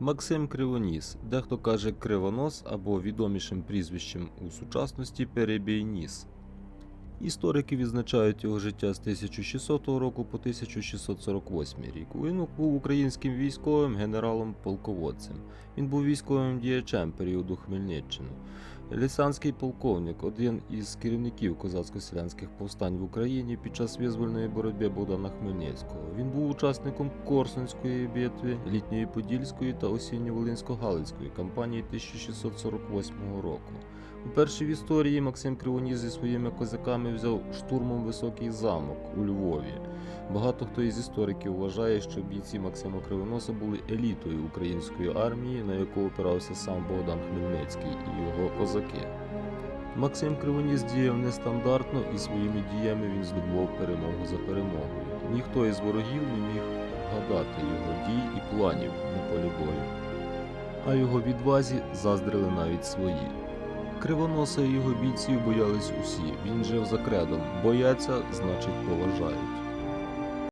Максим Кривоніс, дехто каже Кривонос або відомішим прізвищем у сучасності Перебійніс. Історики відзначають його життя з 1600 року по 1648 рік. Він був українським військовим генералом-полководцем. Він був військовим діячем періоду Хмельниччини. Лісанський полковник, один із керівників козацько-селянських повстань в Україні під час визвольної боротьби Богдана Хмельницького. Він був учасником Корсунської битви, літньої Подільської та осінньо-Волинсько-Галицької кампанії 1648 року. Уперше в історії Максим Кривоніс зі своїми козаками взяв штурмом високий замок у Львові. Багато хто із істориків вважає, що бійці Максима Кривоноса були елітою української армії, на яку опирався сам Богдан Хмельницький і його козаки. Максим Кривоніс діяв нестандартно і своїми діями він здобував перемогу за перемогою. Ніхто із ворогів не міг вгадати його дій і планів на полі бою. А його відвазі заздрили навіть свої. Кривоноса і його бійців боялись усі. Він жив за кредом. Бояться, значить поважають.